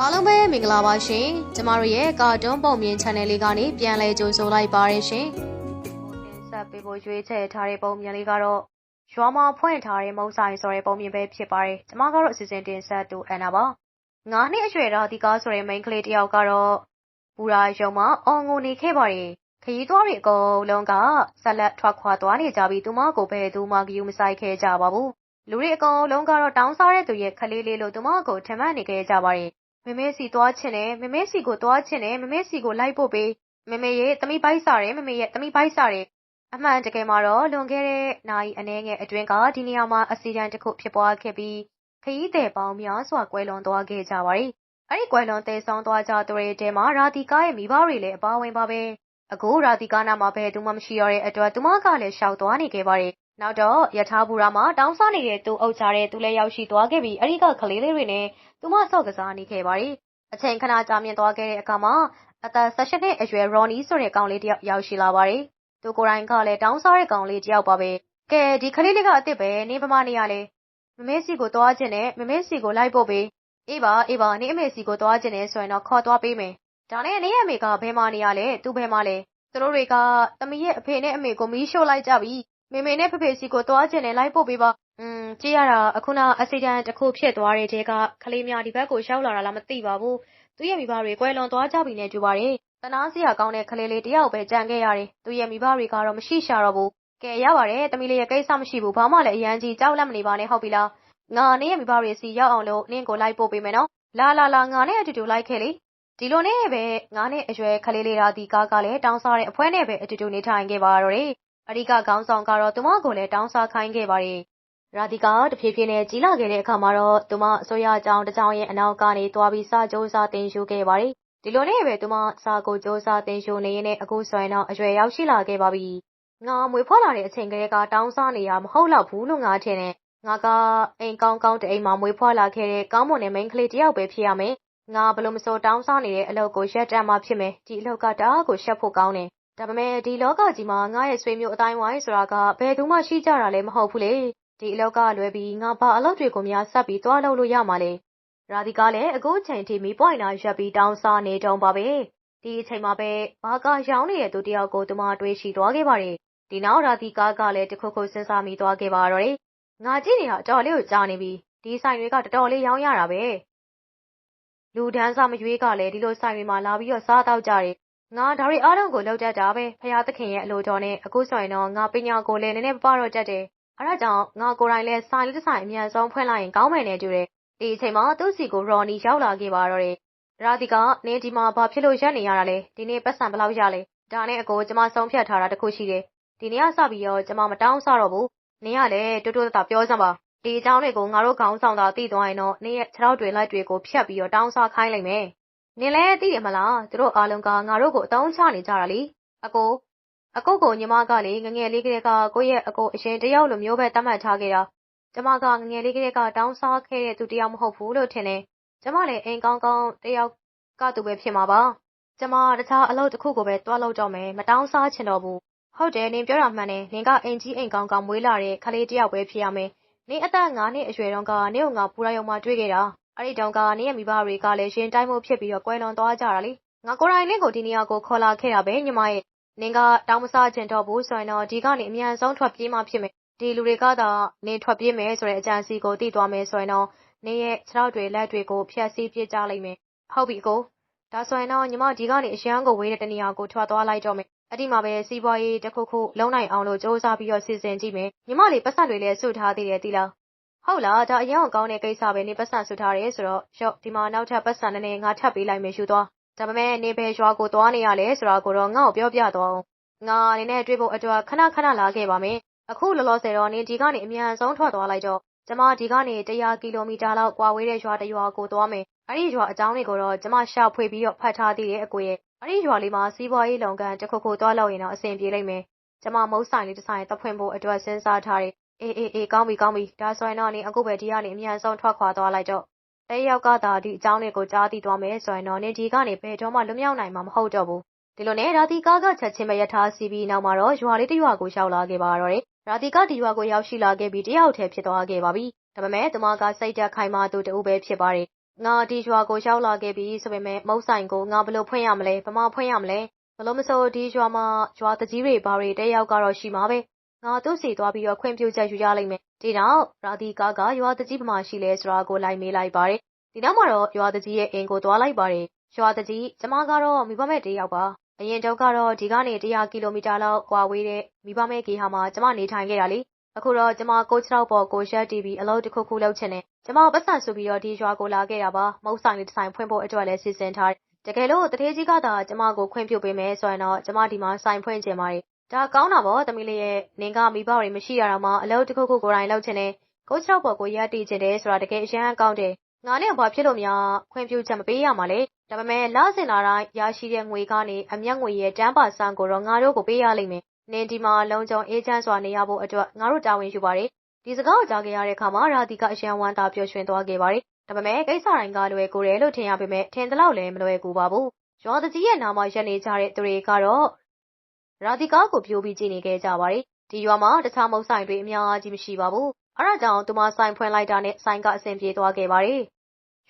အားလုံးပဲမင်္ဂလာပါရှင်ကျမတို့ရဲ့ကာတွန်းပုံမြင် channel လေးကနေပြန်လည်ကြိုဆိုလိုက်ပါရရှင်တင်ဆက်ပေးဖို့ရွေးချယ်ထားတဲ့ပုံမြင်လေးကတော့ရွာမှာဖွင့်ထားတဲ့မုံဆိုင်ဆိုတဲ့ပုံမြင်ပဲဖြစ်ပါတယ်ကျမကတော့အစီအစဉ်တင်ဆက်တူအန်နာပါငါးနှစ်အရွယ်တော့ဒီကားဆိုတဲ့ main ကလေးတယောက်ကတော့ပူရာရုံမှာအော်ငိုနေခဲ့ပါတယ်ခရီးသွားတွေအကုန်လုံးကဆက်လက်ထွက်ခွာသွားနေကြပြီးသူမကိုပဲသူမကယူမဆိုင်ခဲ့ကြပါဘူးလူတွေအကုန်လုံးကတော့တောင်းစားတဲ့သူရဲ့ခလေးလေးလို့သူမကိုထင်မှတ်နေခဲ့ကြပါတယ် မမေစီသွားချင်တယ်မမေစီကိုသွားချင်တယ်မမေစီကိုလိုက်ဖို့ပေးမမေရဲ့တမိပိုက်စားတယ်မမေရဲ့တမိပိုက်စားတယ်အမှန်တကယ်မှာတော့လွန်ခဲ့တဲ့နိုင်အနေငယ်အတွင်းကဒီနေရာမှာအစီအတန်တစ်ခုဖြစ်ပွားခဲ့ပြီးခရီးသည်ပေါင်းများစွာကွဲလွန်သွားခဲ့ကြပါတယ်အဲ့ဒီကွဲလွန်သေးဆုံးသွားကြသူတွေတဲမှာရာတီကားရဲ့မိဘတွေလည်းအပါဝင်ပါပဲအခုရာတီကားနာမှာပဲသူမှမရှိရတဲ့အတွက်သူမကလည်းရှောက်သွားနေခဲ့ပါတယ် နောက်တော့ယထာဘူရာမှာတောင်းစားနေတဲ့သူအုပ်ချတဲ့သူလည်းရောက်ရှိသွားခဲ့ပြီးအဲ့ဒီကကလေးလေးတွေနဲ့သူမဆော့ကစားနေခဲ့ပါတယ်။အချိန်ခဏကြာမြင့်သွားခဲ့တဲ့အခါမှာအသက်၁၈နှစ်အရွယ်ရော်နီဆိုတဲ့ကောင်လေးတယောက်ရောက်ရှိလာပါတယ်။သူကိုယ်တိုင်ကလည်းတောင်းစားတဲ့ကောင်လေးတယောက်ပါပဲ။ကဲဒီကလေးလေးကအစ်စ်ပဲနေပမာနေရလေ။မမေစီကိုသွားခြင်းနဲ့မမေစီကိုလိုက်ဖို့ပေး။အေးပါအေးပါနေအမေစီကိုသွားခြင်းနဲ့ဆိုရင်တော့ခေါ်သွားပေးမယ်။ဒါနဲ့နေအမေကဘယ်မှာနေရလဲသူဘယ်မှာလဲ။သူတို့တွေကသမီးရဲ့အဖေနဲ့အမေကိုမီးရှို့လိုက်ကြပြီ။ မေမေနဲ့ဖေဖေစီကိုသွားခြင်းနဲ့လိုက်ဖို့ပေးပါ။อืมကြည့်ရတာအခုနအက်ဆီဒန့်တစ်ခုဖြစ်သွားတဲ့တဲကကလေးများဒီဘက်ကိုရောက်လာတာလားမသိပါဘူး။သူ့ရဲ့မိဘတွေကွယ်လွန်သွားကြပြီနဲ့တူပါတယ်။တနာစရာကောင်းတဲ့ကလေးလေးတယောက်ပဲကြံခဲ့ရတယ်။သူ့ရဲ့မိဘတွေကတော့မရှိရှာတော့ဘူး။ကဲရပါတယ်တမီးလေးရဲ့ကိစ္စမရှိဘူးဘာမှလည်းအရန်ကြီးကြောက်လန့်မနေပါနဲ့ဟုတ်ပြီလား။ငါနဲ့ရဲ့မိဘတွေစီရောက်အောင်လို့နင့်ကိုလိုက်ပို့ပေးမယ်နော်။လာလာလာငါနဲ့အတူတူလိုက်ခဲ့လေ။ဒီလိုနဲ့ပဲငါနဲ့အရွယ်ကလေးလေးရာဒီကားကလည်းတောင်းစားတဲ့အဖွဲနဲ့ပဲအတူတူနေထိုင်ခဲ့ပါတော့တယ်။ အဓိကခေါင်းဆောင်ကတော့သူမကိုလည်းတောင်းစားခိုင်းခဲ့ပါတယ်။ရာဒီကာတဖြည်းဖြည်းနဲ့ကြီးလာခဲ့တဲ့အခါမှာတော့သူမအစိုးရအကြောင်းတစ်ကြောင်းရဲ့အနောက်ကနေသွားပြီးစာကြိုးစားတင်ယူခဲ့ပါတယ်။ဒီလိုနဲ့ပဲသူမစာကိုကြိုးစားတင်ယူနေရင်အခုဆိုရင်တော့အရွယ်ရောက်ရှိလာခဲ့ပါပြီ။ငါမွေဖွားလာတဲ့အချိန်ကလေးကတောင်းစားနေရမဟုတ်တော့ဘူးလို့ငါထင်တယ်။ငါကအိမ်ကောင်းကောင်းတအိမ်မှာမွေဖွားလာခဲ့တဲ့ကောင်းမွန်တဲ့မိန်းကလေးတယောက်ပဲဖြစ်ရမယ်။ငါဘလို့မစိုးတောင်းစားနေတဲ့အလုပ်ကိုရက်တမ်းမှဖြစ်မယ်။ဒီအလုပ်ကတအားကိုရှက်ဖို့ကောင်းတယ်။ ဒါပေမဲ့ဒီလောကကြီးမှာငါရဲ့ဆွေမျိုးအတိုင်းဝိုင်းဆိုတာကဘယ်သူမှရှိကြတာလည်းမဟုတ်ဘူးလေဒီအလောက်ကလွဲပြီးငါဘာအလုပ်တွေကိုများဆက်ပြီးသွားလုပ်လို့ရမှာလဲရာဒီကလည်းအခုချိန်ထိမီပွိုင်နာရက်ပြီးတောင်းစားနေတုံးပါပဲဒီအချိန်မှာပဲဘာကရောင်းနေတဲ့သူတယောက်ကိုသူမတွေ့ရှိသွားခဲ့ပါတယ်ဒီနောက်ရာဒီကားကလည်းတခုခုစဉ်းစားမိသွားခဲ့ပါတော့တယ်ငါကြည့်နေတာတော်လေးကိုကြားနေပြီဒီဆိုင်တွေကတော်တော်လေးရောင်းရတာပဲလူဒန်းစားမရွေးကလည်းဒီလိုဆိုင်တွေမှာလာပြီးတော့စားတော့ကြတယ် ငါဒါတွေအားလုံးကိုလောက်တတ်တာပဲဖရာသခင်ရဲ့အလိုတော်နဲ့အခုဆိုရင်တော့ငါပညာကိုလည်းနည်းနည်းပပတော့တတ်တယ်အဲဒါကြောင့်ငါကိုယ်တိုင်လည်းဆိုင်လေးတစ်ဆိုင်အမြန်ဆုံးဖွင့်လိုက်ရင်ကောင်းမယ်နဲ့တူတယ်ဒီအချိန်မှာသူ့စီကိုရော်နီရောက်လာခဲ့ပါတော့တယ်ရာဒီကနင်းဒီမှာဘာဖြစ်လို့ရက်နေရတာလဲဒီနေ့ပတ်စံဘယ်လောက်ရလဲဒါနဲ့အကိုကျမဆုံးဖြတ်ထားတာတခုရှိတယ်ဒီနေ့ကစပြီးတော့ကျမမတောင်းဆတော့ဘူးနင်းကလည်းတိုးတိုးတတပြောစမ်းပါဒီအကြောင်းတွေကိုငါတို့ခေါင်းဆောင်သာသိသွားရင်တော့နင်းရဲ့ခြေထောက်တွေလိုက်တွေကိုဖြတ်ပြီးတော့တောင်းစားခိုင်းလိုက်မယ် နင်လည်းသိတယ်မလားသူတို့အားလုံးကငါတို့ကိုအတုံးချနေကြတာလေအကိုအကုတ်ကိုညီမကလေငငယ်လေးကလေးကကိုယ့်ရဲ့အကိုအရင်တယောက်လိုမျိုးပဲတတ်မှတ်ထားခဲ့တာကျမကငငယ်လေးကလေးကတောင်းစားခဲ့တဲ့သူတယောက်မဟုတ်ဘူးလို့ထင်တယ်ကျမလည်းအိမ်ကောင်းကောင်းတယောက်ကသူပဲဖြစ်မှာပါကျမတခြားအလုပ်တစ်ခုကိုပဲတွားလုပ်တော့မယ်မတောင်းစားချင်တော့ဘူးဟုတ်တယ်နင်ပြောတာမှန်တယ်နင်ကအိမ်ကြီးအိမ်ကောင်းကောင်းမွေးလာတဲ့ခလေးတယောက်ပဲဖြစ်ရမယ်နင်အသက်9နှစ်အရွယ်တုန်းကနင့်ကိုငါပူရယုံမှာတွေ့ခဲ့တာ အဲ့ဒီတုန်းက နင့်ရဲ့မိဘတွေကလည်းရှင်တိုင်းမှုဖြစ်ပြီးတော့ ကွယ်လွန်သွားကြတာလေ ငါကိုယ်တိုင် နင့်ကို ဒီနေရာကို ခေါ်လာခဲ့တာပဲညီမရဲ့ နင်က တောင်းမစားချင်တော့ဘူးဆိုရင်တော့ ဒီကနေ အမြန်ဆုံး ထွက်ပြေးမှဖြစ်မယ် ဒီလူတွေကသာ နင်ထွက်ပြေးမယ်ဆိုတဲ့ အကြံစီကို သိသွားမယ်ဆိုရင်တော့ နင်ရဲ့ခြေထောက်တွေ လက်တွေကို ဖျက်ဆီးပြစ်ကြလိမ့်မယ် ဟုတ်ပြီကို ဒါဆိုရင်တော့ ညီမ ဒီကနေ အရန်ကိုဝေးတဲ့ တနေရာကို ထွက်သွားလိုက်တော့မယ် အဲ့ဒီမှာပဲ စီးပွားရေးတစ်ခုခုလုံးနိုင်အောင်လို့စ조사ပြီးတော့ စီစဉ်ကြည့်မယ် ညီမလေးပတ်စံတွေလည်း စုထားသေးတယ်တိလား ဟုတ်လားဒါအရင်ကောင်းတဲ့ကိစ္စပဲနေပတ်စံဆုထားတယ်ဆိုတော့ရော့ဒီမှာနောက်ထပ်ပတ်စံနည်းနည်းငါထပ်ပေးလိုက်မယ်ယူသွားဒါပေမဲ့နေဘယ်ရွာကိုသွားနေရလဲဆိုတာကိုတော့ငါ့ကိုပြောပြသွားအောင်ငါအနေနဲ့တွေ့ဖို့အတွက်ခဏခဏလာခဲ့ပါမယ်အခုလောလောဆယ်တော့နေဒီကနေအမြန်ဆုံးထွက်သွားလိုက်တော့ကျမဒီကနေ100ကီလိုမီတာလောက်ကွာဝေးတဲ့ရွာတစ်ရွာကိုသွားမယ်အဲ့ဒီရွာအကြောင်းတွေကိုတော့ကျမရှာဖွေပြီးတော့ဖတ်ထားသေးတယ်အကိုရဲ့အဲ့ဒီရွာလေးမှာစီးပွားရေးလုပ်ငန်းတစ်ခုခုသွားလုပ်ရင်တော့အဆင်ပြေလိမ့်မယ်ကျမမုတ်ဆိုင်လေးတစ်ဆိုင်တဖွင့်ဖို့အတွက်စဉ်းစားထားတယ် အေးအေးအေးကောင်းပြီကောင်းပြီဒါဆိုရင်တော့နင်အခုပဲဒီကနေအမြန်ဆုံးထွက်ခွာသွားလိုက်တော့တဲယောက်ကသာဒီအကြောင်းတွေကိုကြားသိသွားမယ်ဆိုရင်တော့နင်ဒီကနေဘယ်တော့မှလွတ်မြောက်နိုင်မှာမဟုတ်တော့ဘူးဒီလိုနဲ့ရာသီကားကချက်ချင်းပဲရထားစီးပြီးနောက်မှာတော့ရွာလေးတစ်ရွာကိုရောက်လာခဲ့ပါတော့တယ်ရာသီကဒီရွာကိုရောက်ရှိလာခဲ့ပြီးတယောက်တည်းဖြစ်သွားခဲ့ပါပြီဒါပေမဲ့တမကစိတ်တက်ခိုင်မာသူတူပဲဖြစ်ပါတယ်ငါဒီရွာကိုရောက်လာခဲ့ပြီဆိုပေမဲ့မုတ်ဆိုင်ကိုငါဘလို့ဖွင့်ရမလဲဗမာဖွင့်ရမလဲဘလို့မဆိုဒီရွာမှာရွာတကြီးတွေဘာတွေတက်ရောက်ကတော့ရှိမှာပဲ ငါသူ့စီသွားပြီးတော့ခွင့်ပြုချက်ယူရလိမ့်မယ်ဒီနောက်ရာဒီကာကရွာတကြီးဗမာရှိလဲဆိုတာကိုလိုက်မေးလိုက်ပါတယ်ဒီနောက်မှာတော့ရွာတကြီးရဲ့အိမ်ကိုသွားလိုက်ပါတယ်ရွာတကြီးကျမကတော့မိဘမဲ့တယောက်ပါအရင်တော့ကတော့ဒီကနေ100ကီလိုမီတာလောက်ကွာဝေးတဲ့မိဘမဲ့ဂေဟာမှာကျမနေထိုင်ခဲ့တာလေအခုတော့ကျမကိုချတော့ပေါ်ကိုရက်တီဗီအလုပ်တစ်ခုခုလုပ်ချင်တယ်ကျမပတ်စံဆိုပြီးတော့ဒီရွာကိုလာခဲ့တာပါမုတ်ဆိုင်လေးတစ်ဆိုင်ဖွင့်ဖို့အတွက်လည်းစီစဉ်ထားတယ်တကယ်လို့တထေးကြီးကသာကျမကိုခွင့်ပြုပေးမယ်ဆိုရင်တော့ကျမဒီမှာဆိုင်ဖွင့်ချင်ပါတယ် ဒါကောင်းတာပေါ့သမီးလေးရဲ့နင်ကမိဘတွေမရှိရတော့မှအလုပ်တစ်ခုခုကိုယ်တိုင်လုပ်ချင်တယ်ကိုချတော့ပေါ်ကိုရက်တီချင်တယ်ဆိုတာတကယ်အရန်ကောင်းတယ်ငါနဲ့ဘာဖြစ်လို့များခွင့်ပြုချက်မပေးရမှာလဲဒါပေမဲ့လစင်လာတိုင်းရရှိတဲ့ငွေကနေအမျက်ငွေရဲ့တန်းပါဆန်းကိုတော့ငါတို့ကိုပေးရလိမ့်မယ်နင်ဒီမှာလုံခြုံအေးချမ်းစွာနေရဖို့အတွက်ငါတို့တာဝန်ယူပါတယ်ဒီစကားကိုကြားခဲ့ရတဲ့အခါမှာရာသီကအရန်ဝမ်းသာပျော်ရွှင်သွားခဲ့ပါတယ်ဒါပေမဲ့ကိစ္စတိုင်းကလွယ်ကူတယ်လို့ထင်ရပေမဲ့ထင်သလောက်လည်းမလွယ်ကူပါဘူးရွာတကြီးရဲ့နာမရက်နေကြတဲ့သူတွေကတော့ ရာသီကားကိုပြိုပြီးကြည့်နေခဲ့ကြပါတယ် ဒီရွာမှာ တခြားမုတ်ဆိုင်တွေ အများကြီးမရှိပါဘူး အဲဒါကြောင့် သူမဆိုင်ဖွင့်လိုက်တာနဲ့ ဆိုင်က အဆင်ပြေသွားခဲ့ပါတယ်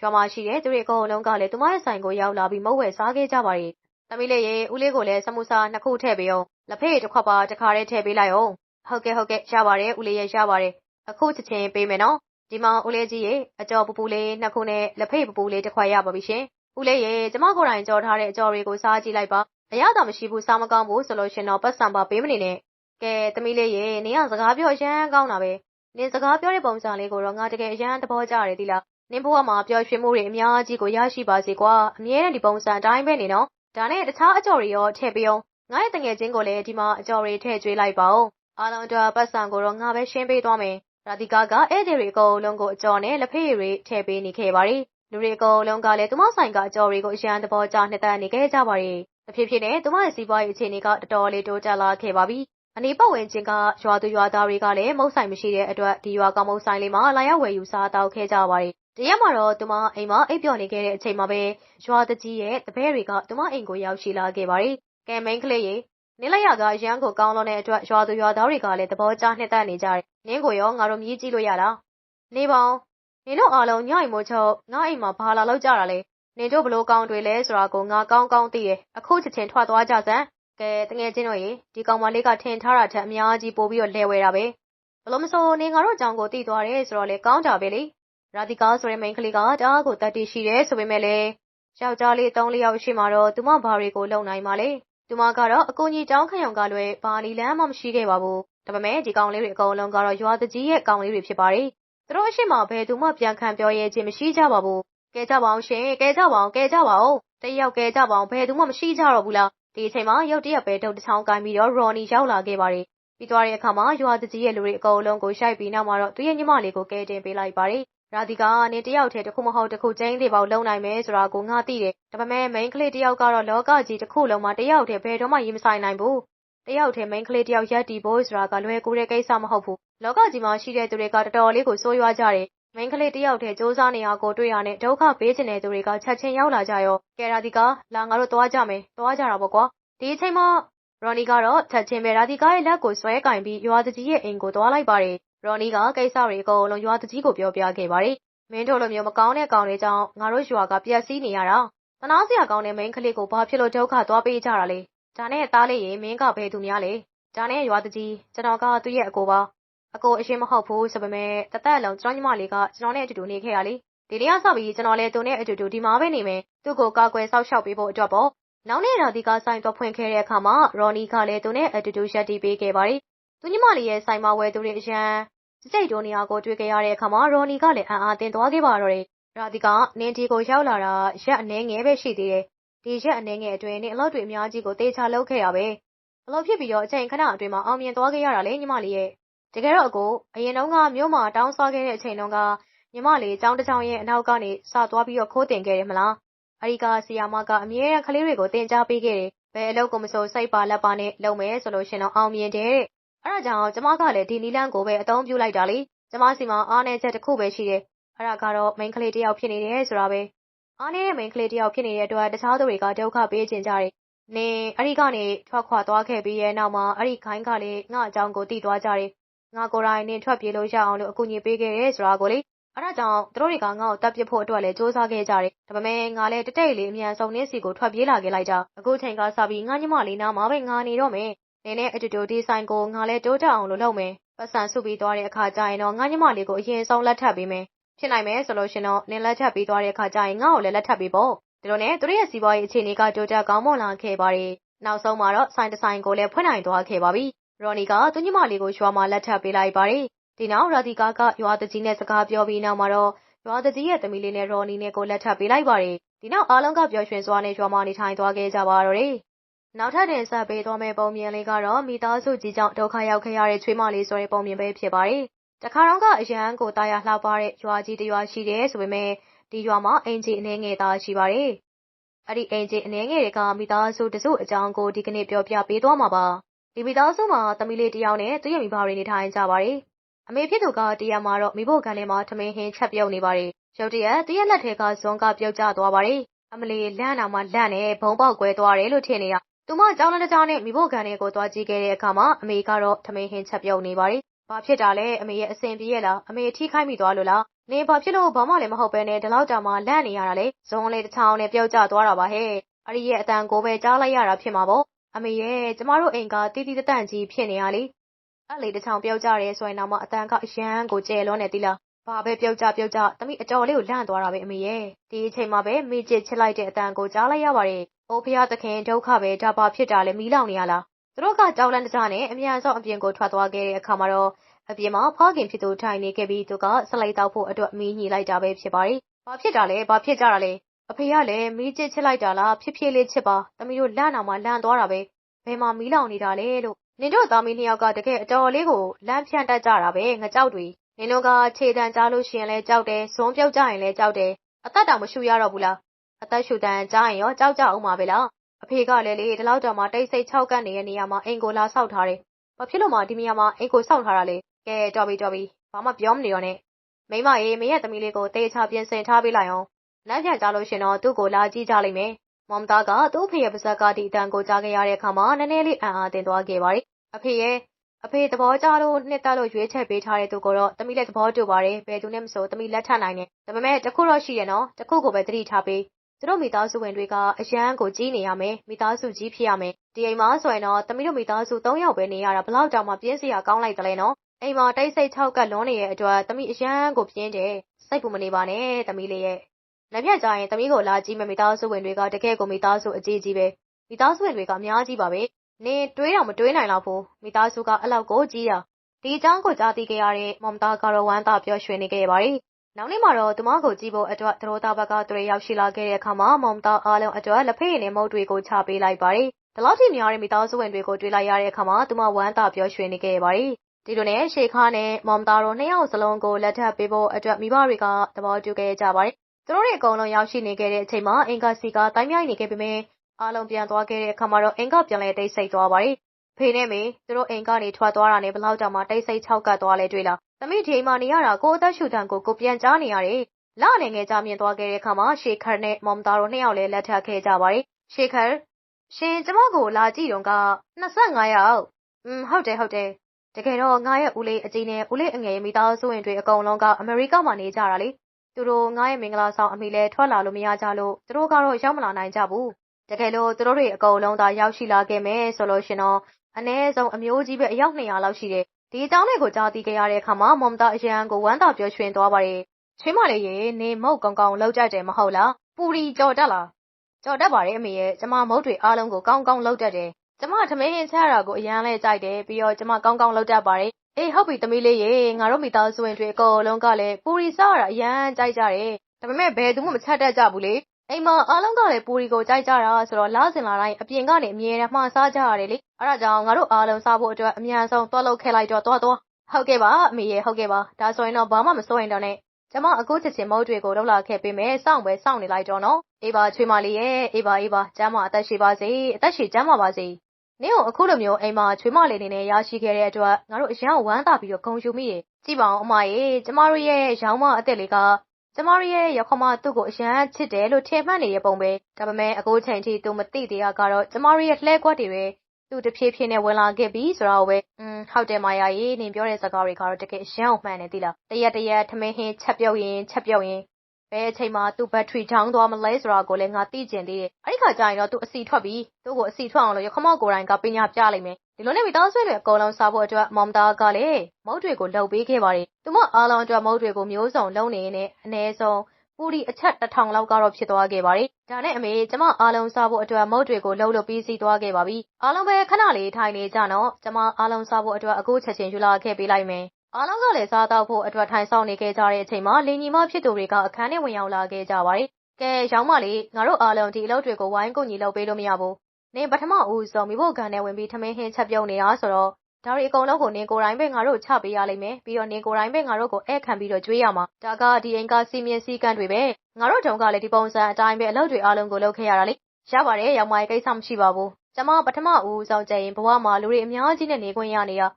ရွာမှာရှိတဲ့ သူတွေအကုန်လုံးကလည်း သူမရဲ့ဆိုင်ကို ရောက်လာပြီး မုတ်ဝဲစားခဲ့ကြပါတယ်။သမီးလေးရေ ဦးလေးကိုလည်းစမူစာနှစ်ခုထည့်ပေးအောင်။လက်ဖေးတစ်ခွက်ပါ တစ်ခါတည်း ထည့်ပေးလိုက်အောင်။ဟုတ်ကဲ့ ဟုတ်ကဲ့ ရပါတယ် ဦးလေးရေရပါတယ်။အခုချက်ချင်းပေးမယ်နော်။ဒီမှာ ဦးလေးကြီးရေ အကြော်ပူပူလေးနှစ်ခုနဲ့ လက်ဖေးပူပူလေး တစ်ခွက်ရပါပြီရှင်။ဦးလေးရေ ကျမကိုယ်တိုင်ကြော်ထားတဲ့ အကြော်တွေကို စားကြည့်လိုက်ပါ။ အရသာမရှိဘူးစားမကောင်းဘူးဆိုလို့ရှင်တော့ပတ်စံပါပေးမနေနဲ့။ကဲသမီးလေးရေနင်ကစကားပြောရမ်းကောင်းတာပဲ။နင်စကားပြောတဲ့ပုံစံလေးကိုတော့ငါတကယ်အရန်သဘောကျတယ်ဒီလားနင်းဘဝမှာပျော်ရွှင်မှုတွေအများကြီးကိုရရှိပါစေကွာအမြဲတမ်းဒီပုံစံအတိုင်းပဲနေနော်ဒါနဲ့တခြားအကြော်တွေရောထည့်ပေးအောင်ငါရဲ့တငယ်ချင်းကိုလည်းဒီမှာအကြော်တွေထည့်ကျွေးလိုက်ပါဦးအားလုံးအတွက်ပတ်စံကိုတော့ငါပဲရှင်းပေးသွားမယ်ရာဒီကာကဧည့်သည်တွေအကုန်လုံးကိုအကြော်နဲ့လက်ဖေးတွေထည့်ပေးနေခဲ့ပါတယ်လူတွေအကုန်လုံးကလည်းသူမဆိုင်ကအကြော်တွေကိုအရန်သဘောကျနှစ်သက်နေခဲ့ကြပါတယ် တဖြည်းဖြည်းနဲ့သူမရဲ့စီးပွားရေးအခြေအနေကတော်တော်လေးတိုးတက်လာခဲ့ပါပြီအနီးပတ်ဝန်းကျင်ကရွာသူရွာသားတွေကလည်းမုတ်ဆိုင်မရှိတဲ့အတွက်ဒီရွာကမုတ်ဆိုင်လေးမှာလာရောက်ဝယ်ယူစားတောက်ခဲ့ကြပါတယ်တရက်မှာတော့သူမအိမ်မှာအိပ်ပျော်နေခဲ့တဲ့အချိန်မှာပဲရွာတကြီးရဲ့တပည့်တွေကသူမအိမ်ကိုရောက်ရှိလာခဲ့ပါတယ်။ကဲမိန်းကလေးရေနင်းလိုက်ရကရန်ကိုကောင်းလွန်တဲ့အတွက်ရွာသူရွာသားတွေကလည်းသဘောကျနှစ်သက်နေကြတယ်။နင်းကိုရောငါတို့မြည်ကြည့်လို့ရလား။နေပါဦး။နင်တို့အားလုံးညအိမ်မို့ချုပ်ငါအိမ်မှာဘာလာလောက်ကြတာလဲ။ နင်တို့ဘလို့ကောင်းတွေလဲဆိုတာကိုငါကောင်းကောင်းသိရဲ့။အခုချက်ချင်းထွက်သွားကြစမ်း။ကဲတငယ်ချင်းတို့ရေဒီကောင်မလေးကထင်ထားတာထက်အများကြီးပိုပြီးတော့လဲဝဲတာပဲ။ဘလို့မဆိုနေငါတို့အကြောင်းကိုသိသွားတယ်ဆိုတော့လေကောင်းတာပဲလေ။ရာသီကာဆိုတဲ့မိန်းကလေးကတအားကိုတတ်တည်ရှိတယ်ဆိုပေမဲ့လည်းယောက်ျားလေး၃လျောက်ရှိမှတော့သူမဘာတွေကိုလုံနိုင်မှာလဲသူမကတော့အကူကြီးတောင်းခံရုံကလွယ်ဘာလီလန်းမှမရှိခဲ့ပါဘူးဒါပေမဲ့ဒီကောင်လေးတွေအကုန်လုံးကတော့ရွာတကြီးရဲ့ကောင်လေးတွေဖြစ်ပါတယ်သူတို့အရှိမဘယ်သူမှပြန်ခံပြောရဲခြင်းမရှိကြပါဘူး ကဲကြပါအောင်ရှင်ကဲကြပါအောင်ကဲကြပါအောင်တယောက်ကဲကြပါအောင်ဘယ်သူမှမရှိကြတော့ဘူးလားဒီအချိန်မှာရုတ်တရက်ပဲဒုတ်တစ်ချောင်းကိုင်းပြီးတော့ရော်နီရောက်လာခဲ့ပါတယ်ပြီးသွားတဲ့အခါမှာရွာတကြီးရဲ့လူတွေအကုန်လုံးကိုရှိုက်ပြီးနောက်မှာတော့သူ့ရဲ့ညီမလေးကိုကဲတင်ပေးလိုက်ပါတယ်ရာသီကနေတယောက်တည်းတစ်ခုမဟုတ်တစ်ခုကျင်းသေးပေါက်လုံနိုင်မယ်ဆိုတာကိုငါသိတယ်ဒါပေမဲ့ main ကလေးတယောက်ကတော့လောကကြီးတစ်ခုလုံးမှာတယောက်တည်းဘယ်တော့မှရင်မဆိုင်နိုင်ဘူးတယောက်တည်း main ကလေးတယောက်ရက်တီဖို့ဆိုတာကလွယ်ကူတဲ့ကိစ္စမဟုတ်ဘူးလောကကြီးမှာရှိတဲ့သူတွေကတော်တော်လေးကိုစိုးရွားကြတယ် main ကလေးတယောက်တည်းစူးစမ်းနေရကိုတွေ့ရနဲ့ဒုက္ခပေးခြင်းတဲ့သူတွေကချက်ချင်းရောက်လာကြရောကဲရာသီကလာငါတို့သွားကြမယ်သွားကြတာပေါ့ကွာဒီအချိန်မှာရော်နီကတော့ချက်ချင်းပဲရာသီကားရဲ့လက်ကိုဆွဲကင်ပြီးရွာတကြီးရဲ့အိမ်ကိုသွားလိုက်ပါတယ်ရော်နီကကိစ္စတွေအကုန်လုံးရွာတကြီးကိုပြောပြခဲ့ပါတယ်။မင်းတို့လိုမျိုးမကောင်းတဲ့ကောင်တွေကြောင့်ငါတို့ရွာကပျက်စီးနေရတာ။တနာစရာကောင်းတဲ့မိန်းကလေးကိုဘာဖြစ်လို့ဒုက္ခသွားပေးကြတာလဲ။ဒါနဲ့သားလေးရေမင်းကဘယ်သူများလဲ။ဒါနဲ့ရွာတကြီးကျွန်တော်ကသူ့ရဲ့အကိုပါ။ အကိုအရှင်မဟုတ်ဘူးဆိုပေမဲ့တသက်လုံးကျွန်တော်ညီမလေးကကျွန်တော်နဲ့အတူတူနေခဲ့ရလေ။ဒီနေ့ကစပြီးကျွန်တော်လည်းသူနဲ့အတူတူဒီမှာပဲနေမယ်။သူ့ကိုကာကွယ်ဆောက်ရှောက်ပေးဖို့အတွက်ပေါ့။နောက်နေ့ရာသီကဆိုင်တော့ဖွင့်ခဲ့တဲ့အခါမှာရော်နီကလည်းသူနဲ့အတူတူရက်တီပေးခဲ့ပါတယ်။သူညီမလေးရဲ့ဆိုင်မှာဝယ်သူတွေအရန်စိတ်တိုးနေရာကိုတွေ့ကြရတဲ့အခါမှာရော်နီကလည်းအံ့အားသင့်သွားခဲ့ပါတော့တယ်။ရာသီကနင်းဒီကိုရောက်လာတာရက်အနည်းငယ်ပဲရှိသေးတယ်။ဒီရက်အနည်းငယ်အတွင်းနင်းအလုပ်တွေအများကြီးကိုတေချာလုပ်ခဲ့ရပဲ။အလုပ်ဖြစ်ပြီးတော့အချိန်ခဏအတွင်းမှာအောင်မြင်သွားခဲ့ရတာလေညီမလေးရဲ့။ တကယ်တော့အကိုအရင်တုန်းကမြို့မှာတောင်းစားခဲ့တဲ့အချိန်တုန်းကညီမလေးចောင်းတစ်ချောင်းရဲ့အနောက်ကနေစသွားပြီးတော့ခိုးတင်ခဲ့တယ်မလား။အဲဒီကဆီယာမကအမြဲတမ်းကလေးတွေကိုတင် जा ပေးခဲ့တယ်။ဘယ်အလုပ်ကိုမဆိုစိတ်ပါလက်ပါနဲ့လုပ်မယ်ဆိုလို့ရှင်တော့အောင်မြင်တယ်တဲ့။အဲဒါကြောင့်ကျမကလည်းဒီနီလန်းကိုပဲအသုံးပြုလိုက်တာလေကျမစီမှာအားနည်းချက်တစ်ခုပဲရှိတယ်။အဲ့ဒါကတော့မိန်းကလေးတယောက်ဖြစ်နေတယ်ဆိုတာပဲ။အားနည်းတဲ့မိန်းကလေးတယောက်ဖြစ်နေတဲ့အတွက်တခြားသူတွေကဒုက္ခပေးချင်ကြတယ်။နင်အဲ့ဒီကနေထွက်ခွာသွားခဲ့ပြီးရဲ့နောက်မှာအဲ့ဒီခိုင်းကလေးငါ့အကြောင်းကိုသိသွားကြတယ်။ ငါကိုယ်တိုင်နင်ထွက်ပြေးလို့ရအောင်လို့အကူအညီပေးခဲ့တယ်ဆိုတာကိုလေအဲ့ဒါကြောင့်သူတို့တွေကငါ့ကိုတပ်ပစ်ဖို့အတွက်လည်းစူးစမ်းခဲ့ကြတယ်ဒါပေမဲ့ငါလည်းတတိတ်လေးအမြန်ဆုံးနင်းစီကိုထွက်ပြေးလာခဲ့လိုက်ကြအခုချိန်ကစပြီးငါညီမလေးနားမှာပဲငါနေတော့မယ်နင်းနဲ့အတူတူဒီဆိုင်ကိုငါလည်းတိုးတက်အောင်လို့လုပ်မယ်ပတ်စံစုပြီးသွားတဲ့အခါကျရင်တော့ငါညီမလေးကိုအရင်ဆုံးလက်ထပ်ပေးမယ်ဖြစ်နိုင်မယ်ဆိုလို့ရှင်တော့နင်းလက်ထပ်ပြီးသွားတဲ့အခါကျရင်ငါ့ကိုလည်းလက်ထပ်ပေးပေါ့ဒီလိုနဲ့သူတို့ရဲ့စီးပွားရေးအခြေအနေကတိုးတက်ကောင်းမွန်လာခဲ့ပါတယ်နောက်ဆုံးမှာတော့ဆိုင်တဆိုင်ကိုလည်းဖွင့်နိုင်သွားခဲ့ပါပြီ ရော်နီကသူညီမလေးကိုရွာမှာလက်ထပ်ပေးလိုက်ပါတယ်ဒီနောက်ရာဒီကာကရွာတကြီးနဲ့စကားပြောပြီးနောက်မှာတော့ရွာတကြီးရဲ့သမီးလေးနဲ့ရော်နီနဲ့ကိုလက်ထပ်ပေးလိုက်ပါတယ်ဒီနောက်အားလုံးကပျော်ရွှင်စွာနဲ့ရွာမှာနေထိုင်သွားခဲ့ကြပါတော့တယ်နောက်ထပ်တင်ဆက်ပေးသွားမယ့်ပုံမြင်လေးကတော့မိသားစုကြီးကြောင့်ဒုက္ခရောက်ခဲ့ရတဲ့ချွေးမလေးဆိုတဲ့ပုံမြင်ပဲဖြစ်ပါတယ်တခါတော့ကအရန်ကိုတာယာလှပတဲ့ရွာကြီးတစ်ရွာရှိတယ်ဆိုပေမဲ့ဒီရွာမှာအင်ဂျီအနေငယ်သားရှိပါတယ်အဲ့ဒီအင်ဂျီအနေငယ်တွေကမိသားစုတစုအကြောင်းကိုဒီကနေ့ပြောပြပေးသွားမှာပါ ဒီမိသားစုမှာ သမီးလေးတစ်ယောက်နဲ့ သူ့ရဲ့မိဘတွေနေထိုင်ကြပါတယ် အမေဖြစ်သူက တရားမှာတော့မိဖို့ကန်ထဲမှာ ထမင်းဟင်းချက်ပြုတ်နေပါတယ် ရုတ်တရက်တရက်လက်ထဲက ဇွန်ကပြုတ်ကျသွားပါတယ် အမလီ လန့်အောင်မှလန့်နေဘုံပေါက်ကွဲသွားတယ်လို့ထင်နေတာ သူမ ကြောင်းလန်းတကြားနဲ့မိဖို့ကန်တွေကို သွားကြည့်ခဲ့တဲ့အခါမှာ အမေကတော့ ထမင်းဟင်းချက်ပြုတ်နေပါတယ် ဘာဖြစ်တာလဲ အမေရဲ့အဆင်ပြေရဲ့လား အမေ ထိခိုက်မိသွားလို့လားနေဘာဖြစ်လို့ ဘာမှလည်းမဟုတ်ပဲနဲ့ ဒီလောက်တောင်မှ လန့်နေရတာလေဇုံလေးတစ်ချောင်းနဲ့ပြုတ်ကျသွားတာပါဟဲ့ အဲ့ဒီရဲ့အတန်ကိုပဲ ကြားလိုက်ရတာဖြစ်မှာပေါ့ အမေရဲ့ကျမတို့အိမ်ကတီးတီးတတန့်ကြီးဖြစ်နေရလေအဲ့လေတစ်ချောင်းပြုတ်ကြရဲဆိုရင်တော့မှအတန်ကအရန်ကိုကျဲလွန်းနေသီလားဘာပဲပြုတ်ကြပြုတ်ကြသမီးအတော်လေးကိုလန့်သွားတာပဲအမေရဲ့ဒီအချိန်မှာပဲမိချစ်ချစ်လိုက်တဲ့အတန်ကိုကြားလိုက်ရပါတယ်အိုးဖျားသခင်ဒုက္ခပဲဒါပါဖြစ်တာလဲမီးလောင်နေရလားသူတို့ကကြောက်လန့်တကြနဲ့အမြန်ဆုံးအပြင်ကိုထွက်သွားခဲ့တဲ့အခါမှာတော့အပြင်မှာဖခင်ဖြစ်သူထိုင်နေခဲ့ပြီးသူကဆလိုက်တောက်ဖို့အတွက်မီးညှိလိုက်တာပဲဖြစ်ပါတယ်ဘာဖြစ်တာလဲဘာဖြစ်ကြတာလဲ အဖေကလည်း မီးချစ်ချစ်လိုက်တာလား ဖြစ်ဖြစ်လေးချစ်ပါ သမီးတို့ လန့်အောင်မှ လန့်သွားတာပဲ ဘယ်မှာ မီးလောင်နေတာလဲလို့ နင်တို့သားမီးနှစ်ယောက်က တကယ် အတော်လေးကိုလမ်းဖြန့်တတ်ကြတာပဲငကြောက်တွေ နင်တို့က ခြေတံကြားလို့ရှိရင်လည်း ကြောက်တယ် ဇွန်းပြုတ်ကြရင်လည်း ကြောက်တယ် အသက်တောင် မရှူရတော့ဘူးလား အသက်ရှူတန်ကြားရင်ရော ကြောက်ကြအောင်ပါပဲလား အဖေကလည်းလေ ဒီလောက်တောင်မှ တိတ်ဆိတ်၆ကန့်နေတဲ့နေရာမှာ အိမ်ကို လာဆောက်ထားတယ် ဘာဖြစ်လို့မှ ဒီနေရာမှာ အိမ်ကိုဆောက်ထားတာလဲ ကဲ တော်ပြီ တော်ပြီ ဘာမှ ပြောမနေတော့နဲ့ မိမရေမရဲ့သမီးလေးကိုတေချာပြင်ဆင်ထားပေးလိုက်အောင် လမ်းပြန်ကြလို့ရှင်တော့သူ့ကိုလာကြည့်ကြလိမ့်မယ်မောင်သားကသူ့ဖေရဲ့ပါဇက်ကဒီအတန်ကိုကြားခဲ့ရတဲ့အခါမှာနည်းနည်းလေးအံ့အားသင့်သွားခဲ့ပါတယ်အဖေရဲ့အဖေသဘောကျလို့နှစ်သက်လို့ရွေးချယ်ပေးထားတဲ့သူကိုတော့တမိလည်းသဘောတူပါတယ်ဘယ်သူနဲ့မဆိုတမိလက်ထပ်နိုင်တယ်ဒါပေမဲ့တခုတော့ရှိရနော်တခုကိုပဲသတိထားပေးသူတို့မိသားစုဝင်တွေကအရန်ကိုကြီးနေရမယ်မိသားစုကြီးဖြစ်ရမယ်ဒီအိမ်မှာဆိုရင်တော့တမိတို့မိသားစု၃ယောက်ပဲနေရတာဘလောက်တောင်မှပြင်းစရာကောင်းလိုက်တယ်လေနော်အိမ်မှာတိတ်ဆိတ်၆ကတ်လွန်းနေတဲ့အတွက်တမိအရန်ကိုပြင်းတယ်စိတ်ပူမနေပါနဲ့တမိလေးရဲ့ လက်ပြတ်ကြရင်တမိကိုလာကြည့်မဲ့မိသားစုဝင်တွေကတကယ်ကိုမိသားစုအကြီးကြီးပဲမိသားစုဝင်တွေကအများကြီးပါပဲနင်တွေးတော့မတွေးနိုင်တော့ဘူးမိသားစုကအလောက်ကိုကြီးတာဒီအကြောင်းကိုကြားသိခဲ့ရတဲ့မောင်သားကတော့ဝမ်းသာပျော်ရွှင်နေခဲ့ပါတယ်နောက်နေ့မှာတော့သူမကိုကြည့်ဖို့အတွက်သရိုးသားဘက်ကသူတွေရောက်ရှိလာခဲ့တဲ့အခါမှာမောင်သားအားလုံးအတွက်လက်ဖက်ရည်နဲ့မုတ်တွေကိုချပေးလိုက်ပါတယ်ဒီလောက်ထိများတဲ့မိသားစုဝင်တွေကိုတွေ့လိုက်ရတဲ့အခါမှာသူမဝမ်းသာပျော်ရွှင်နေခဲ့ပါတယ်ဒီလိုနဲ့ရှေခါနဲ့မောင်သားတို့နှစ်ယောက်စလုံးကိုလက်ထပ်ပေးဖို့အတွက်မိဘတွေကသဘောတူခဲ့ကြပါတယ် သူတို့တွေအကုန်လုံး ရောက်ရှိနေခဲ့တဲ့အချိန်မှာ အင်္ဂါစီကတိုင်းမြိုက်နေခဲ့ပေမဲ့အားလုံးပြန်သွားခဲ့တဲ့အခါမှာတော့ အင်္ဂါ ပြန်လဲတိတ်ဆိတ်သွားပါတယ်။ဖေနဲ့မေ သူတို့အိမ်ကနေ ထွက်သွားတာနဲ့ဘလောက်တောင်မှ တိတ်ဆိတ်ခြောက်ကပ်သွားလဲ တွေ့လား။သမီး ဒီအိမ်မှာနေရတာ ကိုအသက်ရှူတန်ကို ကိုပြန်ကြားနေရတယ်။လအနေငယ်ကြမြင်သွားခဲ့တဲ့အခါမှာရှေခါနဲ့မောင်သားတို့နှစ်ယောက်လည်း လက်ထပ်ခဲ့ကြပါတယ်။ရှေခါရှင် ကျမကို လာကြည့်တော့က25ယောက်။อืมဟုတ်တယ် ဟုတ်တယ်။တကယ်တော့ ငါရဲ့ ဦးလေးအကြီးနဲ့ ဦးလေးအငယ် မိသားစုဝင်တွေ အကုန်လုံးက အမေရိကမှာ နေကြတာလေ။ သူတို့ငါရဲ့မင်္ဂလာဆောင်အမိလဲထွက်လာလို့မရကြလို့သူတို့ကတော့ရောက်မလာနိုင်ကြဘူးတကယ်လို့သူတို့တွေအကုန်လုံးသာရောက်ရှိလာခဲ့မယ်ဆိုလို့ရှင်တော့အ ਨੇ ဆုံးအမျိုးကြီးပဲအယောက်200လောက်ရှိတယ်ဒီအကြောင်းလေးကိုကြားသိခဲ့ရတဲ့အခါမှာမွန်တာအရန်ကိုဝမ်းသာပျော်ရွှင်သွားပါတယ်ချွေးမလေးရေနေမုတ်ကောင်းကောင်းလောက်ကြတယ်မဟုတ်လားပူရီကြော်တက်လားကြော်တက်ပါတယ်အမေရဲ့ကျမမုတ်တွေအားလုံးကိုကောင်းကောင်းလောက်တက်တယ်ကျမထမင်းဟင်းချရတာကိုအရန်လဲကြိုက်တယ်ပြီးတော့ကျမကောင်းကောင်းလောက်တက်ပါတယ် အေးဟုတ်ပြီသမီးလေးရေငါတို့မိသားစုဝင်တွေအကုန်လုံးကလည်းပူရီစားရတာအရန်ကြိုက်ကြတယ်ဒါပေမဲ့ဘယ်သူမှမချက်တတ်ကြဘူးလေအိမ်မှာအားလုံးကလည်းပူရီကိုကြိုက်ကြတာဆိုတော့လာစင်လာတိုင်းအပြင်ကနေအမြဲတမ်းမှားစားကြရတယ်လေအဲ့ဒါကြောင့်ငါတို့အားလုံးစားဖို့အတွက်အမြန်ဆုံးတွားလုပ်ခဲ့လိုက်တော့တွားတွားဟုတ်ကဲ့ပါအမေရေဟုတ်ကဲ့ပါဒါဆိုရင်တော့ဘာမှမစိုးရင်တော့နဲ့ကျမအခုချက်ချင်းမုတ်တွေကိုလောက်လာခဲ့ပေးမယ်စောင့်ပဲစောင့်နေလိုက်တော့နော်အေးပါချွေးမလေးရဲ့အေးပါအေးပါကျမ်းမအသက်ရှိပါစေအသက်ရှိကျမ်းမပါစေ နင့်ကိုအခုလိုမျိုးအိမ်မှာချွေးမလေးနေနဲ့ရရှိခဲ့တဲ့အတွက်ငါတို့အရန်ဝမ်းသာပြီးတော့ဂုဏ်ယူမိတယ်ကြည့်ပါအောင်အမရေကျမတို့ရဲ့ရောင်းမအသက်လေးကကျမတို့ရဲ့ရောက်ခမသူ့ကိုအရန်ချစ်တယ်လို့ထင်မှတ်နေတဲ့ပုံပဲဒါပေမဲ့အခုချိန်ထိသူမသိသေးတာကတော့ကျမတို့ရဲ့လှဲကွက်တွေပဲသူတဖြည်းဖြည်းနဲ့ဝင်လာခဲ့ပြီဆိုတာကိုပဲอืมဟုတ်တယ်မာယာရေနင်ပြောတဲ့စကားတွေကတော့တကယ်အရန်အောင်မှန်တယ်သိလားတရက်တရက်ထမင်းဟင်းချက်ပြုတ်ရင်ချက်ပြုတ်ရင် ဘယ်အချိန်မှာသူ့ဘက်ထရီချောင်းသွားမလဲဆိုတာကိုလည်းငါသိကျင်သေးတယ်အဲ့ဒီခါကျရင်တော့သူအစီထွက်ပြီသူ့ကိုအစီထွက်အောင်လို့ရခမောက်ကိုယ်တိုင်ကပညာပြလိုက်မယ်ဒီလိုနဲ့မိသားစုတွေအကုန်လုံးစားဖို့အတွက်မောင်သားကလည်းမုတ်တွေကိုလှုပ်ပေးခဲ့ပါတယ်သူမအားလုံးအတွက်မုတ်တွေကိုမျိုးစုံလုံးနေနေအ ਨੇ ဆုံးပူရီအချက်တစ်ထောင်လောက်ကတော့ဖြစ်သွားခဲ့ပါတယ်။ဒါနဲ့အမေကျမအားလုံးစားဖို့အတွက်မုတ်တွေကိုလှုပ်လို့ပြီးစီးသွားခဲ့ပါပြီ။အားလုံးပဲခဏလေးထိုင်နေကြနော်။ကျမအားလုံးစားဖို့အတွက်အခုချက်ချင်းယူလာခဲ့ပေးလိုက်မယ်။ အားလုံးကလည်း စားတော့ဖို့အတွက် ထိုင်ဆောင်နေခဲ့ကြတဲ့အချိန်မှာ လင်ညီမဖြစ်သူတွေက အခန်းထဲ ဝင်ရောက်လာခဲ့ကြပါတယ်။ကဲရောင်းမလေး ငါတို့အားလုံး ဒီအလုပ်တွေကို ဝိုင်းကူညီ လုပ်ပေးလို့ မရဘူး။နင် ပထမဦးဆုံးမိဖို့ကန်ထဲဝင်ပြီး ထမင်းဟင်းချက်ပြုတ်နေတာဆိုတော့ ဒါတွေအကုန်လုံးကို နင်ကိုယ်တိုင်ပဲ ငါတို့ချပေးရလိမ့်မယ် ပြီးတော့ နင်ကိုယ်တိုင်ပဲ ငါတို့ကို ဧည့်ခံပြီးတော့ကြွေးရမှာ ဒါက ဒီအိမ်ကစီမင်းစည်းကမ်းတွေပဲ ငါတို့တုံးကလည်း ဒီပုံစံအတိုင်းပဲ အလုပ်တွေအားလုံးကို လုပ်ခဲ့ရတာလေ ရပါတယ်ရောင်မရဲ့ကိစ္စမရှိပါဘူး ကျမ ပထမဦးဆုံးကြရင် ဘဝမှာ လူတွေအများကြီးနဲ့ နေခွင့်ရနေတာ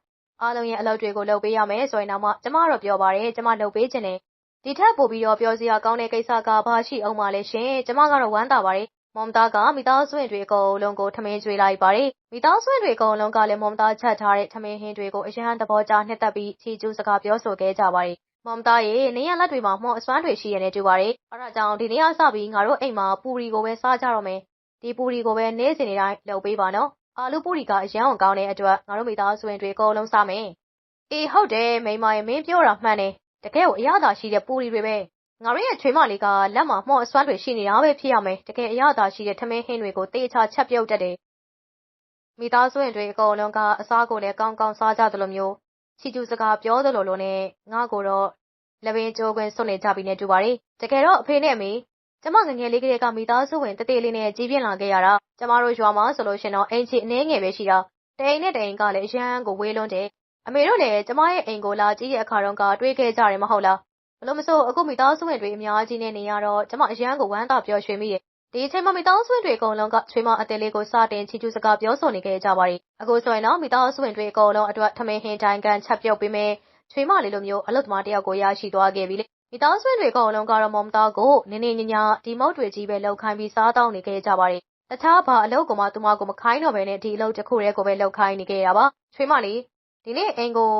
အားလုံးရဲ့အလုပ်တွေကိုလုပ်ပေးရမယ်ဆိုရင်တော့မှကျမတော့ပြောပါတယ်ကျမလုပ်ပေးခြင်းနဲ့ဒီထက်ပိုပြီးတော့ပြောစရာကောင်းတဲ့ကိစ္စကဘာရှိအောင်မလဲရှင်ကျမကတော့ဝမ်းသာပါတယ်မောင်သားကမိသားစုဝင်တွေအကုန်လုံးကိုထမင်းကျွေးလိုက်ပါတယ်။မိသားစုဝင်တွေအကုန်လုံးကလည်းမောင်သားချက်ထားတဲ့ထမင်းဟင်းတွေကိုအရန်သဘောကျနှစ်သက်ပြီးချီကျူးစကားပြောဆိုခဲ့ကြပါတယ်။မောင်သားရေနေရလက်တွေမှာမော်အစွမ်းတွေရှိရနေတူပါတယ်။အဲဒါကြောင့်ဒီနေ့ကစပြီးငါတို့အိမ်မှာပူရီကိုပဲစားကြတော့မယ်။ဒီပူရီကိုပဲနေ့စဉ်နေ့တိုင်းလုပ်ပေးပါနော်။ အာလူပူရီကအရန်အောင်ကောင်းတဲ့အတွက်ငါတို့မိသားစုဝင်တွေအကုန်လုံးစားမယ်။အေးဟုတ်တယ်မိမရေမင်းပြောတာမှန်တယ်။တကယ်ကိုအရသာရှိတဲ့ပူရီတွေပဲ။ငါတို့ရဲ့ချွေးမလေးကလက်မှာမှော့အစွမ်းတွေရှိနေတာပဲဖြစ်ရမယ်တကယ်အရသာရှိတဲ့ထမင်းဟင်းတွေကိုတေးချချက်ပြုတ်တတ်တယ်မိသားစုဝင်တွေအကုန်လုံးကအစားကိုလည်းကောင်းကောင်းစားကြသလိုမျိုးချီကျူစကားပြောသလိုလိုနဲ့ငါကိုတော့လက်ပင်ကြိုးခွင်းစွန့်နေကြပြီနဲ့တူပါတယ်တကယ်တော့အဖေနဲ့အမေ ကျမငငယ်လေးကလေးကမိသားစုဝင်တတေးလေးနဲ့ကြီးပြင်းလာခဲ့ရတာကျမတို့ရွာမှာဆိုလို့ရှင်တော့အိမ်ချီအနှဲငယ်ပဲရှိတာတိန်နဲ့တိန်ကလည်းအရန်ကိုဝေးလွန်းတယ်အမေတို့လည်းကျမရဲ့အိမ်ကိုလာကြည့်တဲ့အခါတုန်းကတွေးခဲ့ကြတယ်မဟုတ်လားဘလို့မဆိုအခုမိသားစုဝင်တွေအများကြီးနဲ့နေရတော့ကျမအရန်ကိုဝမ်းသာပျော်ရွှင်မိတယ်ဒီအချိန်မှာမိသားစုဝင်တွေအကုန်လုံးကချွေးမအတဲလေးကိုစတင်ချီကျူးစကားပြောဆိုနေခဲ့ကြပါတယ်အခုဆိုရင်တော့မိသားစုဝင်တွေအကုန်လုံးအတွက်ထမင်းဟင်းတိုင်းကန်ချက်ပြုတ်ပေးမယ်ချွေးမလေးလိုမျိုးအလုတ်သမားတယောက်ကိုရရှိသွားခဲ့ပြီလေ မိသားစုဝင်တွေအကုန်လုံးကတော့ မောင်သားကိုနင်းနေညညာဒီမုတ်တွေကြီးပဲလောက်ခိုင်းပြီး စားတောင်းနေခဲ့ကြပါတယ် တခြားဘာအလုပ်ကမှ သူမကို မခိုင်းတော့ဘဲနဲ့ဒီအလုပ်တစ်ခုတည်းကိုပဲလောက်ခိုင်းနေခဲ့တာပါ ချွေးမလေး ဒီနေ့အိမ်ကို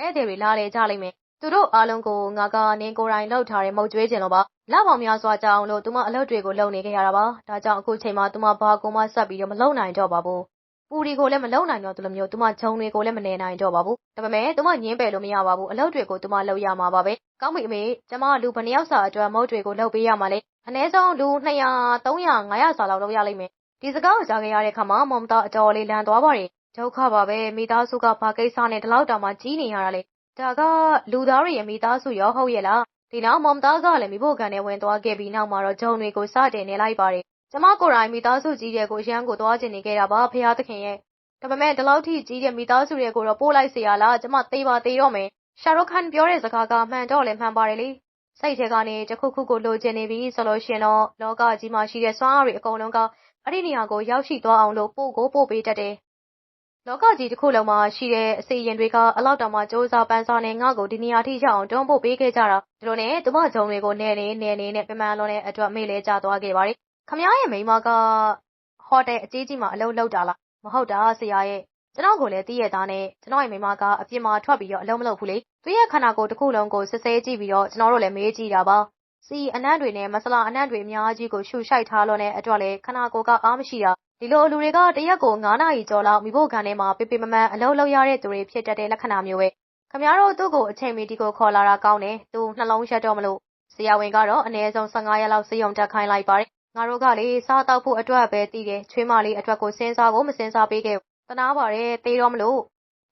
ဧည့်သည်တွေ လာလေကြလိမ့်မယ် သူတို့အားလုံးကို ငါက နင်းကိုယ်တိုင်လှုပ်ထားတဲ့ မုတ်ကျွေးခြင်းလို့ပါ လပေါင်းများစွာကြာအောင်လို့ သူမ အလုပ်တွေကို လုပ်နေခဲ့ရတာပါ ဒါကြောင့် အခုချိန်မှာ သူမ ဘာကိုမှ ဆက်ပြီးတော့မလုပ်နိုင်တော့ပါဘူး ပူရီကိုလည်းမလုံနိုင်တော့သူလိုမျိုးသူမဂျုံတွေကိုလည်းမနေနိုင်တော့ပါဘူးဒါပေမဲ့သူမညင်းပယ်လို့မရပါဘူးအလုပ်တွေကိုသူမလုပ်ရမှာပါပဲကောင်းပြီအမေကျမလူဘယ်နှယောက်စာအတွက်မုတ်တွေကိုလုပ်ပေးရမှာလဲအနည်းဆုံးလူ200 300 500စာလောက်လုပ်ရလိမ့်မယ်ဒီစကားကိုကြားခဲ့ရတဲ့အခါမှာမောင်သားအတော်လေးလန့်သွားပါတယ်ဒုက္ခပါပဲမိသားစုကဘာကိစ္စနဲ့ဒီလောက်တောင်မှကြီးနေရတာလေဒါကလူသားတွေရဲ့မိသားစုရောဟုတ်ရဲ့လားဒီနောက်မောင်သားကလည်းမိဖို့ကန်နဲ့ဝင်သွားခဲ့ပြီးနောက်မှာတော့ဂျုံတွေကိုစတင်နေလိုက်ပါတယ် ကျမကိုယ်တိုင် မိသားစုကြီးထဲကို အရမ်းကို သွားချင်နေခဲ့တာပါ ဘုရားသခင်ရဲ့။ဒါပေမဲ့ ဒီလောက်ထိကြီးတဲ့ မိသားစုထဲကိုတော့ ပို့လိုက်စရာလား ကျမ သေပါသေတော့မယ်။ရှာရုခ် ခန်ပြောတဲ့စကားက မှန်တော့လည်း မှန်ပါတယ်လေ။စိတ်ထဲကနေ တစ်ခုခုကို လိုချင်နေပြီဆိုလို့ရှိရင်တော့ လောကကြီးမှာရှိတဲ့ စွမ်းအားတွေအကုန်လုံးက အဲဒီနေရာကို ရောက်ရှိသွားအောင်လို့ ပို့ကို ပို့ပေးတတ်တယ်။လောကကြီးတစ်ခုလုံးမှာရှိတဲ့ အစေရင်တွေက အဲလောက်တောင်မှ ကြိုးစားပမ်းစားနဲ့ ငါ့ကို ဒီနေရာထိရောက်အောင် တွန်းပို့ပေးခဲ့ကြတာ။ဒီလိုနဲ့ သူမဂျုံတွေကို နယ်နေ နယ်နေနဲ့ ပင်ပန်းလွန်းတဲ့အတွက် မေ့လျော့ကျသွားခဲ့ပါတယ် ခမ ्या ရဲ့မိန်းမကဟိုတယ်အကြီးကြီးမှာအလုပ်လုပ်တာလားမဟုတ်တာဆရာရဲ့ကျွန်တော်ကိုလည်းတည့်ရသားနဲ့ကျွန်တော်ရဲ့မိန်းမကအပြင်မှာထွက်ပြီးတော့အလုံးမလုပ်ဘူးလေသူရဲ့ခန္ဓာကိုယ်တစ်ခုလုံးကိုစစ်ဆေးကြည့်ပြီးတော့ကျွန်တော်တို့လည်းမေးကြည့်တာပါစီအနံ့တွေနဲ့မဆလာအနံ့တွေအများကြီးကိုရှူရှိုက်ထားလို့နဲ့အတွက်လည်းခန္ဓာကိုယ်ကအားမရှိတာဒီလိုလူတွေကတရက်ကို9နာရီကျော်လောက်မိဖို့ခံထဲမှာပေပေမမန်အလုပ်လုပ်ရတဲ့သူတွေဖြစ်တတ်တဲ့လက္ခဏာမျိုးပဲခမများတို့သူ့ကိုအချိန်မီဒီကိုခေါ်လာတာကောင်းတယ်သူနှလုံးရက်တော့မလို့ဆရာဝန်ကတော့အနည်းဆုံး15ရက်လောက်စေယုံတက်ခိုင်းလိုက်ပါတယ် ငါတို့ကလေစားတောက်ဖို့အတွက်ပဲတည်တယ်ချွေးမလေးအတွက်ကိုစဉ်းစားဖို့မစဉ်းစားပေးခဲ့တနာပါတယ်တေးတော့မလို့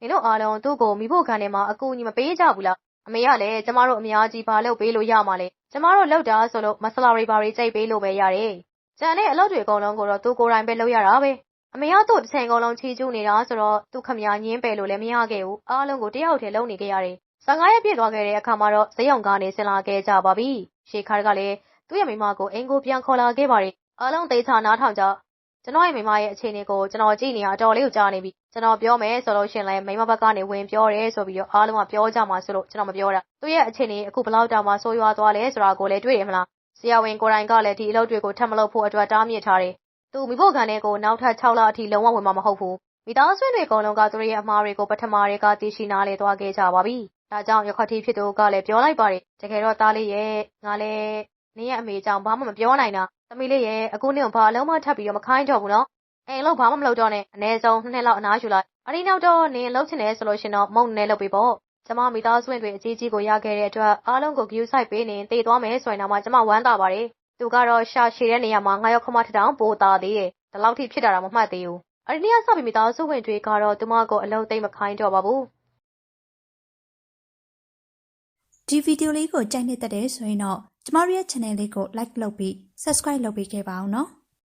နင်တို့အားလုံးသူ့ကိုမိဖို့ခံထဲမှာအကူအညီမပေးကြဘူးလားအမေကလည်းကျမတို့အများကြီးဘာလုပ်ပေးလို့ရမှာလဲကျမတို့လောက်တာဆိုလို့မဆလာတွေဘာတွေကြိတ်ပေးလို့ပဲရတယ်ကျန်တဲ့အလုပ်တွေအကုန်လုံးကိုတော့သူကိုယ်တိုင်ပဲလုပ်ရတာပဲအမေကသူ့တစ်ချိန်ကုန်လုံးချီကျူးနေတာဆိုတော့သူခမညာညင်းပယ်လို့လည်းမရခဲ့ဘူးအားလုံးကိုတယောက်တည်းလုပ်နေခဲ့ရတယ်15ရက်ပြည့်သွားခဲ့တဲ့အခါမှာတော့ဇေယုံကနေဆင်လာခဲ့ကြပါပြီရှေခါကလည်း သူ့ရဲ့မိမကိုအင်ကိုပြန်ခေါ်လာခဲ့ပါတယ်အားလုံးသိချနားထောင်ကြကျွန်တော်ရဲ့မိမရဲ့အခြေအနေကိုကျွန်တော်ကြည့်နေရအတော်လေးကိုကြားနေပြီကျွန်တော်ပြောမယ်ဆိုလို့ရှင်လဲမိမဘက်ကနေဝင်ပြောတယ်ဆိုပြီးတော့အားလုံးကပြောကြမှာဆိုလို့ကျွန်တော်မပြောတာသူ့ရဲ့အခြေအနေအခုဘလောက်တောင်မှဆိုးရွားသွားလဲဆိုတာကိုလည်းတွေ့ရမလားဆရာဝန်ကိုယ်တိုင်ကလည်းဒီအလုပ်တွေကိုထပ်မလုပ်ဖို့အတွက်တားမြစ်ထားတယ်။သူမိဖို့ခံတဲ့ကိုနောက်ထပ်6လအထိလုံးဝဝင်မှာမဟုတ်ဘူးမိသားစုတွေအကုန်လုံးကသူတို့ရဲ့အမှားတွေကိုပထမတွေကသိရှိနားလည်သွားခဲ့ကြပါပြီ။ဒါကြောင့်ရခတိဖြစ်သူကလည်းပြောလိုက်ပါတယ်။တကယ်တော့သားလေးရဲ့ငါလည်း နင်းရဲ့အမေကြောင့်ဘာမှမပြောနိုင်တာ။သမီးလေးရဲ့အခုနင်းကိုဘာအလုံးမထပ်ပြီးတော့မခိုင်းတော့ဘူးနော်။အိမ်လို့ဘာမှမလုပ်တော့နဲ့အနည်းဆုံးနှစ်နှစ်လောက်အနားယူလိုက်။အဒီနောက်တော့နင်းလှုပ်ချင်တယ်ဆိုလို့ရှင်တော့မုံနဲ့လှုပ်ပေးပေါ့။ကျမမိသားစုဝင်တွေအကြီးကြီးကိုရခဲ့တဲ့အတွက်အားလုံးကိုဂယူဆိုင်ပေးနေတည်သွားမယ်ဆိုရင်တော့မှကျမဝမ်းသာပါတယ်။သူကတော့ရှာရှည်တဲ့နေရာမှာငါရောက်ခမထထောင်ပိုးသားသေးတယ်။ဒီလောက်ထိဖြစ်တာတော့မမှတ်သေးဘူး။အဒီနေ့ကစပြီးမိသားစုဝင်တွေကတော့သူမကိုအလုံးသိမ့်မခိုင်းတော့ပါဘူး။ဒီဗီဒီယိုလေးကိုကြိုက်နေတဲ့တဲ့ဆိုရင်တော့ ကျမတို့ရဲ့ channel လေးကို like လုပ်ပြီး subscribe လုပ်ပေးခဲ့ပါအောင်နော်။